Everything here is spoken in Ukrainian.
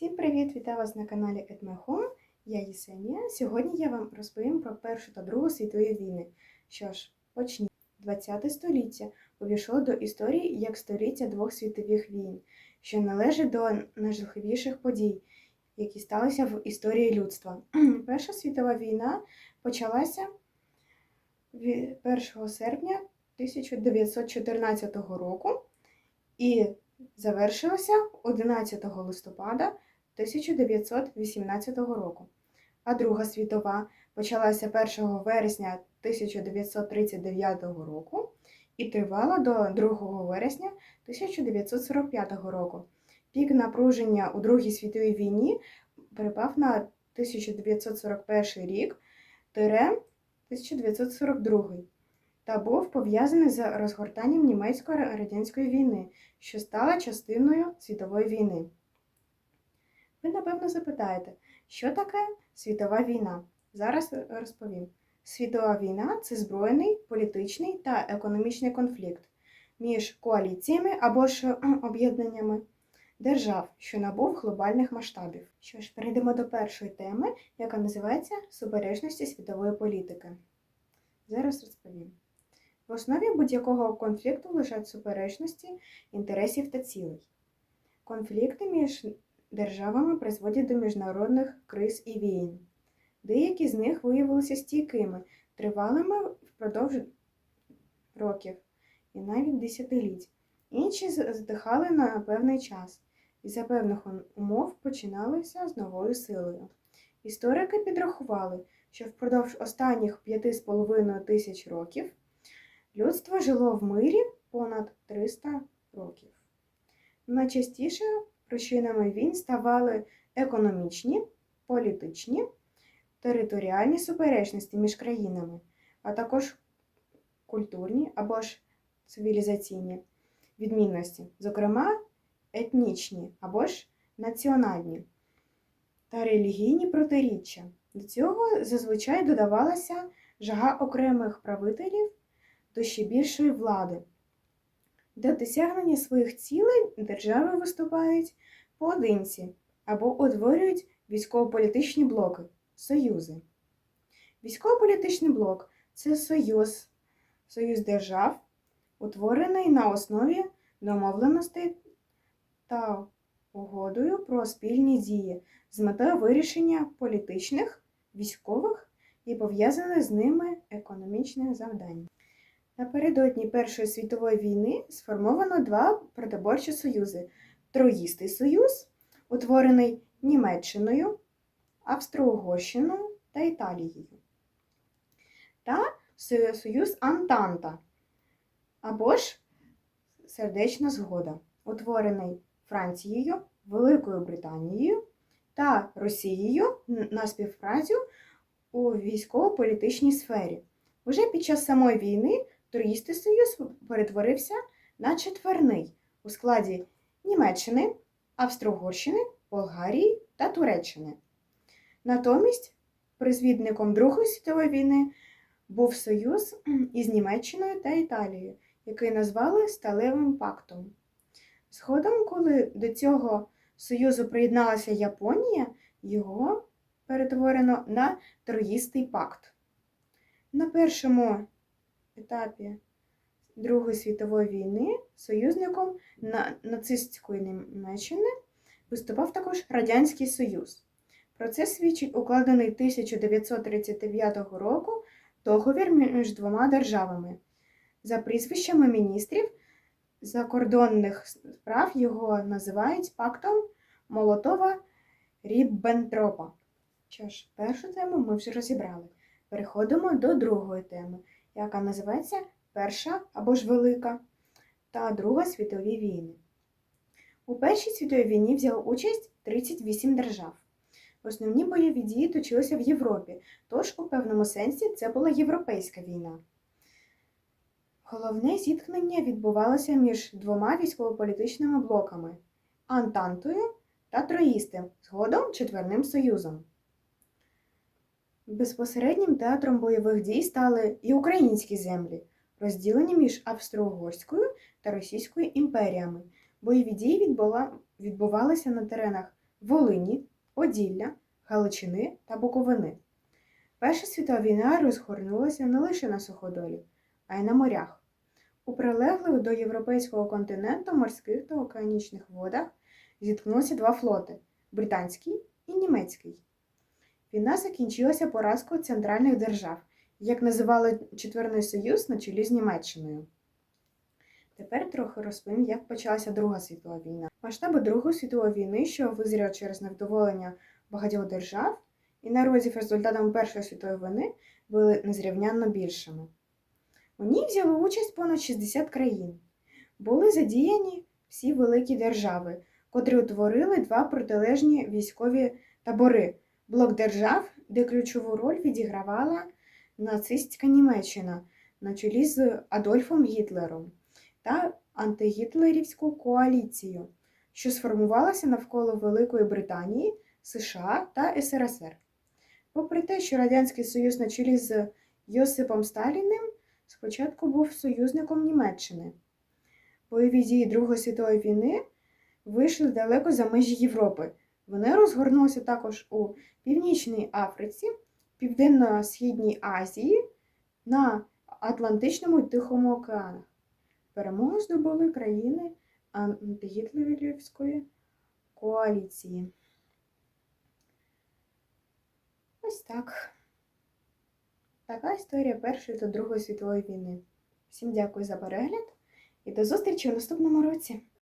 Всім привіт! Вітаю вас на каналі Home. Я Єсенія. Сьогодні я вам розповім про Першу та Другу світові війни. Що ж, почнімо. 20 століття увійшло до історії як століття двох світових війн, що належить до найжахливіших подій, які сталися в історії людства. Перша світова війна почалася 1 серпня 1914 року і завершилася 11 листопада 1918 року, а Друга світова почалася 1 вересня 1939 року і тривала до 2 вересня 1945 року. Пік напруження у Другій світовій війні припав на 1941 рік тире 1942 та був пов'язаний з розгортанням німецько-радянської війни, що стала частиною світової війни. Ви, напевно, запитаєте, що таке світова війна? Зараз розповім. Світова війна це збройний, політичний та економічний конфлікт між коаліціями або ж об'єднаннями держав, що набув глобальних масштабів. Що ж, перейдемо до першої теми, яка називається Суперечності світової політики. Зараз розповім. В основі будь-якого конфлікту лежать суперечності інтересів та цілей. Конфлікти між державами призводять до міжнародних криз і війн. Деякі з них виявилися стійкими, тривалими впродовж років і навіть десятиліть. Інші здихали на певний час і за певних умов починалися з новою силою. Історики підрахували, що впродовж останніх п'яти з половиною тисяч років людство жило в мирі понад 300 років. Найчастіше причинами війн ставали економічні, політичні, територіальні суперечності між країнами, а також культурні або ж цивілізаційні відмінності, зокрема етнічні або ж національні та релігійні протиріччя. До цього зазвичай додавалася жага окремих правителів до ще більшої влади. Для досягнення своїх цілей держави виступають поодинці або утворюють військово-політичні блоки союзи. Військово-політичний блок це союз, союз держав, утворений на основі домовленостей та угодою про спільні дії з метою вирішення політичних, військових і пов'язаних з ними економічних завдань. Напередодні Першої світової війни сформовано два протиборчі союзи: Троїстий союз, утворений Німеччиною, Австро-Угорщиною та Італією, та Союз Антанта або ж Сердечна згода, утворений Францією, Великою Британією та Росією на співпрацю у військово-політичній сфері. Уже під час самої війни Троїстий союз перетворився на четверний у складі Німеччини, Австро-Угорщини, Болгарії та Туреччини. Натомість призвідником Другої світової війни був союз із Німеччиною та Італією, який назвали Сталевим пактом. Згодом, коли до цього союзу приєдналася Японія, його перетворено на Троїстий пакт. На першому етапі Другої світової війни союзником на нацистської Німеччини виступав також Радянський Союз. Про це свідчить укладений 1939 року договір між двома державами. За прізвищами міністрів закордонних справ його називають пактом Молотова Ріббентропа. Що ж, першу тему ми вже розібрали. Переходимо до другої теми, яка називається Перша або ж Велика та Друга світові війни. У Першій світовій війні взяло участь 38 держав. Основні бойові дії точилися в Європі, тож у певному сенсі це була європейська війна. Головне зіткнення відбувалося між двома військово-політичними блоками Антантою та Троїстим, згодом Четверним Союзом. Безпосереднім театром бойових дій стали і українські землі, розділені між Австро-Угорською та Російською імперіями. Бойові дії відбувалися на теренах Волині, Поділля, Галичини та Буковини. Перша світова війна розгорнулася не лише на суходолі, а й на морях. У прилеглих до європейського континенту морських та океанічних водах зіткнулися два флоти британський і німецький. Війна закінчилася поразкою центральних держав, як називали Четверний Союз на чолі з Німеччиною. Тепер трохи розповім, як почалася Друга світова війна. Масштаби Другої світової війни, що визріла через невдоволення багатьох держав, і народів результатами Першої світової війни були незрівнянно більшими. У ній взяли участь понад 60 країн. Були задіяні всі великі держави, котрі утворили два протилежні військові табори блок держав, де ключову роль відігравала нацистська Німеччина на чолі з Адольфом Гітлером та антигітлерівську коаліцію, що сформувалася навколо Великої Британії, США та СРСР. Попри те, що Радянський Союз на чолі з Йосипом Сталіним спочатку був союзником Німеччини. Бойові дії Другої світової війни вийшли далеко за межі Європи. Вони розгорнулися також у Північній Африці, Південно-Східній Азії, на Атлантичному і Тихому океанах. Перемогу здобули країни антигітлерівської коаліції. Ось так. Така історія Першої та Другої світової війни. Всім дякую за перегляд і до зустрічі у наступному році!